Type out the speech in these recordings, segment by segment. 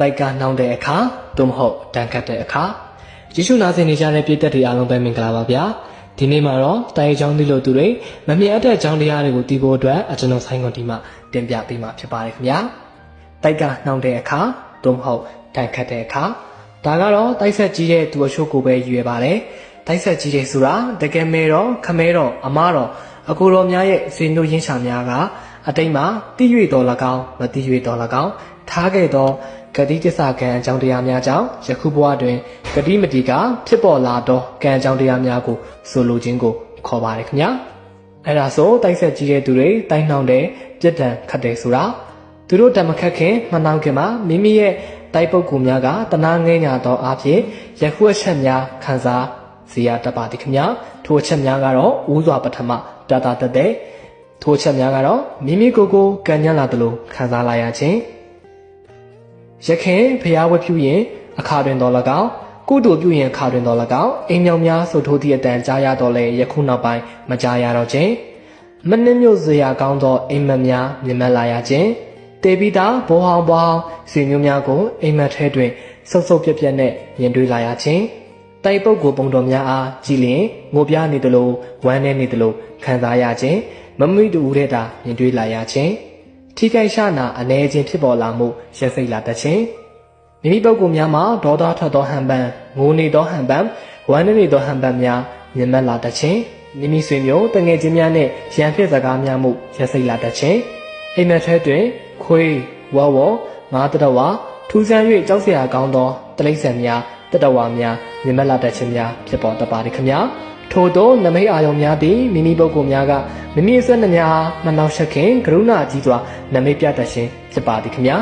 တိုက်ကနှောင်းတဲ့အခါသို့မဟုတ်တန်ခတ်တဲ့အခါယေရှုနာဆင်နေကြတဲ့ပြည်သက်တွေအားလုံးပဲမင်္ဂလာပါဗျာဒီနေ့မှာတော့တိုင်အကြောင်းသိလို့သူတွေမမြင်အပ်တဲ့အကြောင်းတရားတွေကိုသိဖို့အတွက်အကျွန်တော်ဆိုင်ကုန်ဒီမှာတင်ပြပေးမှာဖြစ်ပါတယ်ခင်ဗျာတိုက်ကနှောင်းတဲ့အခါသို့မဟုတ်တန်ခတ်တဲ့အခါဒါကတော့တိုက်ဆက်ကြီးတဲ့သူအချို့ကိုပဲယူရပါတယ်တိုက်ဆက်ကြီးတဲ့ဆိုတာတကယ်မဲတော့ခမဲတော့အမားတော့အကူတော်များရဲ့ဇေနုရင်းချာများက အတိတ်မှာတည်၍တော်၎င်းမတည်၍တော်၎င်းထားခဲ့သောဂတိတစ္ဆာကံအကြောင်းတရားများကြောင့်ယခုဘဝတွင်ဂတိမတိကဖြစ်ပေါ်လာသောကံအကြောင်းတရားများကိုဆိုလိုခြင်းကိုခေါ်ပါတယ်ခင်ဗျာအဲ့ဒါဆိုတိုက်ဆက်ကြီးတဲ့သူတွေတိုင်းနှောင်းတဲ့ပြစ်ဒဏ်ခတ်တယ်ဆိုတာသူတို့တမခတ်ခင်မှနှောင်းခင်မှာမိမိရဲ့တိုက်ပုတ်ကူများကတနာငဲညာသောအဖြစ်ယခုအချက်များခံစားစီရတတ်ပါသည်ခင်ဗျာထိုအချက်များကတော့ဥစွာပထမတတတတဲ့ ထိုအချက်များကတော့မိမိကိုယ်ကိုကံညံ့လာသလိုခံစားလာရခြင်းရခင်ဖျားဝတ်ပြုရင်အခါတွင်တော်၎င်းကုသိုလ်ပြုရင်အခါတွင်တော်၎င်းအိမ်မြောင်များဆိုထိုသည့်အတန်ကြားရတော့လဲယခုနောက်ပိုင်းမကြားရတော့ခြင်းမနှင်းမြို့စရာကောင်းသောအိမ်မက်များမြင်မလာရခြင်းတေပိတာဘောဟောင်းဘောဟောင်းဆွေမျိုးများကိုအိမ်မက်ထဲတွင်ဆုပ်ဆုပ်ပြက်ပြက်နဲ့မြင်တွေ့လာရခြင်းတိုက်ပုတ်ကိုပုံတော်များအားကြည်လင်ငိုပြားနေသလိုဝမ်းနေနေသလိုခံစားရခြင်း မမိတူတဲ့တာမြင်တွေ့လာရခြင်းထိခိုက်ရှနာအနေချင်းဖြစ်ပေါ်လာမှုရက်စိတ်လာတတ်ခြင်းမိမိပုဂ္ဂိုလ်များမှာဒေါသထွက်သောဟန်ပန်ငိုနေသောဟန်ပန်ဝမ်းနေနေသောဟန်ပန်များမြင်မလာတတ်ခြင်းမိမိဆွေမျိုးတငယ်ချင်းများနဲ့ရန်ဖြစ်စကားများမှုရက်စိတ်လာတတ်ခြင်းအိမ်မက်ထဲတွင်ခွေးဝဝငါးတတဝထူးဆန်း၍ကြောက်စရာကောင်းသောတလိษံများတတဝများမြင်မလာတတ်ခြင်းများဖြစ်ပေါ်တတ်ပါသည်ခင်ဗျာ ထို့သောနမိတ်အာယုံများသည်မိမိပုဂ္ဂိုလ်များကမိမိအစွမ်းနှများမနှောက်ယှက်ခင်ကရုဏာကြီးစွာနမိတ်ပြတတ်ခြင်းဖြစ်ပါသည်ခင်ဗျာ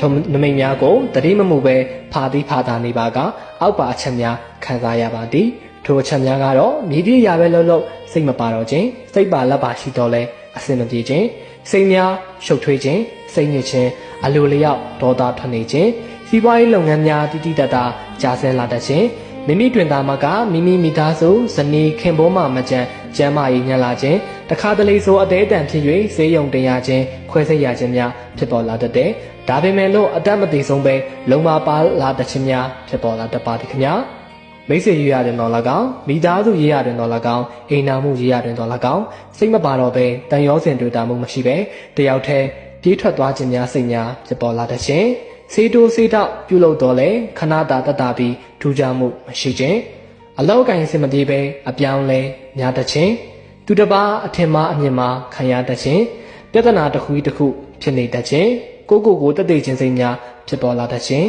ထိုနမိတ်များကိုတတိမမှုပဲဖာတိဖာတာနေပါကအောက်ပါအချက်များခံစားရပါသည်ထိုအချက်များကတော့မြေပြည့်ရပဲလို့လို့စိတ်မပါတော့ခြင်းစိတ်ပါလက်ပါရှိတော့လဲအစင်မပြေခြင်းစိတ်များရှုပ်ထွေးခြင်းစိတ်ညစ်ခြင်းအလိုလျောက်ဒေါသထွက်နေခြင်းစီးပွားရေးလုပ်ငန်းများတိတိတတ်တာကြာဆဲလာတတ်ခြင်း မိမိတွင်သားမကမိမိမိသားစုဇနီးခင်ဘောမှမကြံကျမ်းမာရေးညံလာခြင်းတခါတလေဆိုအသေးအတန်ဖြစ်၍ဈေးရုံတင်ရခြင်းခွဲစိတ်ရခြင်းများဖြစ်ပေါ်လာတတ်တယ်။ဒါပေမဲ့လို့အတတ်မသေးဆုံးပဲလုံမပါလာတတ်ခြင်းများဖြစ်ပေါ်လာတတ်ပါသည်ခင်ဗျာ။မိတ်ဆွေရေးရတယ်တော့၎င်းမိသားစုရေးရတယ်တော့၎င်းအိမ်နာမှုရေးရတယ်တော့၎င်းစိတ်မပါတော့ပဲတန်ရောစင်တွေ့တာမှုမရှိပဲတယောက်တည်းပြေးထွက်သွားခြင်းများစိတ်များဖြစ်ပေါ်လာတတ်ခြင်း။ စေတိုးစေတောက်ပြုလုပ်တော်လဲခဏတာတတ်တာပြီးထူးခြားမှုမရှိခြင်းအလောက်ကင်စင်မပြေပဲအပြောင်းလဲများတတ်ခြင်းသူတစ်ပါးအထင်မှားအမြင်မှာခံရတတ်ခြင်းပြဿနာတစ်ခုတစ်ခုဖြစ်နေတတ်ခြင်းကိုကိုကိုတက်တဲ့ခြင်းစိတ်များဖြစ်ပေါ်လာတတ်ခြင်း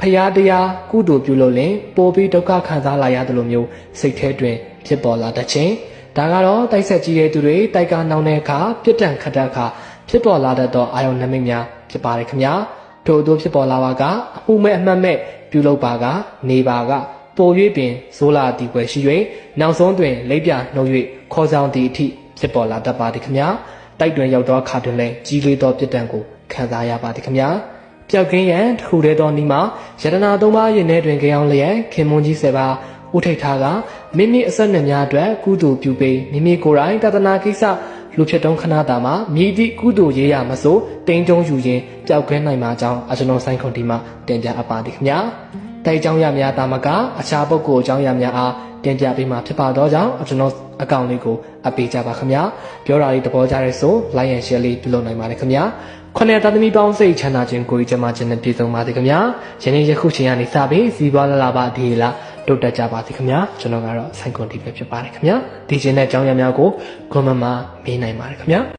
ဖရာတရားကုသိုလ်ပြုလို့လင်ပိုပြီးဒုက္ခခံစားလာရတယ်လို့မျိုးစိတ်ထဲတွင်ဖြစ်ပေါ်လာတတ်ခြင်းဒါကတော့တိုက်ဆက်ကြီးတဲ့သူတွေတိုက်ကနှောင်းတဲ့အခါပြစ်ဒဏ်ခတ်တဲ့အခါဖြစ်ပေါ်လာတတ်သောအာယုန်နမိတ်များဖြစ်ပါတယ်ခင်ဗျာ ထို့သောဖြစ်ပေါ်လာပါကအမှုမဲ့အမှတ်မဲ့ပြုလုပ်ပါကနေပါကပို၍ပင်ဇိုးလာတီွယ်ရှိ၍နောက်ဆုံးတွင်လိပ်ပြနှုတ်၍ခေါ်ဆောင်သည့်အထိဖြစ်ပေါ်လာတတ်ပါသည်ခမညာတိုက်တွင်ရောက်သောအခါတွင်လည်းကြီးလေးသောပြစ်ဒဏ်ကိုခံစားရပါသည်ခမညာပျောက်ကင်းရန်ထူတဲ့သောနီမှာယတနာသုံးပါးရင်ထဲတွင်ကြောင်လျက်ခင်မွန်ကြီးဆယ်ပါးဦးထိတ်ထားကမိမိအဆက်နဲ့များအတွက်ကုသိုလ်ပြုပေးမိမိကိုယ်တိုင်တသနာကိစ္စ လူဖြစ်တုံးခဏတာမှာမြည်သည့်ကုသိုလ်ရေးရမစို့တိမ်တုံးယူရင်ပျောက်ကွဲနိုင်မှာကြောင်းအကျွန်တော်ဆိုင်ခွန်ဒီမှာတင်ပြအပ်ပါသည်ခင်ဗျာတိုက်ကြောင်းရများတာမကအခြားပုဂ္ဂိုလ်အကြောင်းရများအားတင်ပြပေးမှာဖြစ်ပါတော့ကြောင်းကျွန်တော်အကောင့်လေးကိုအပ်ပေးကြပါခင်ဗျာပြောတာလေးသဘောကျတဲ့ဆို like and share လေးပြုလုပ်နိုင်ပါတယ်ခင်ဗျာခொနဲ့တာသမီပေါင်းစိတ်ချမ်းသာခြင်းကိုကြမှာခြင်းနဲ့ပြည့်စုံပါစေခင်ဗျာယနေ့ယခုချိန်ကနေစပြီးစီးပွားလာလာပါဒီလား တိုးတက်ကြပါစေခင်ဗျာကျွန်တော်ကတော့ဆိုင်ကွန်တီပဲဖြစ်ပါတယ်ခင်ဗျာဒီချင်းတဲ့အကြောင်းအရာများကို comment မှာမေးနိုင်ပါတယ်ခင်ဗျာ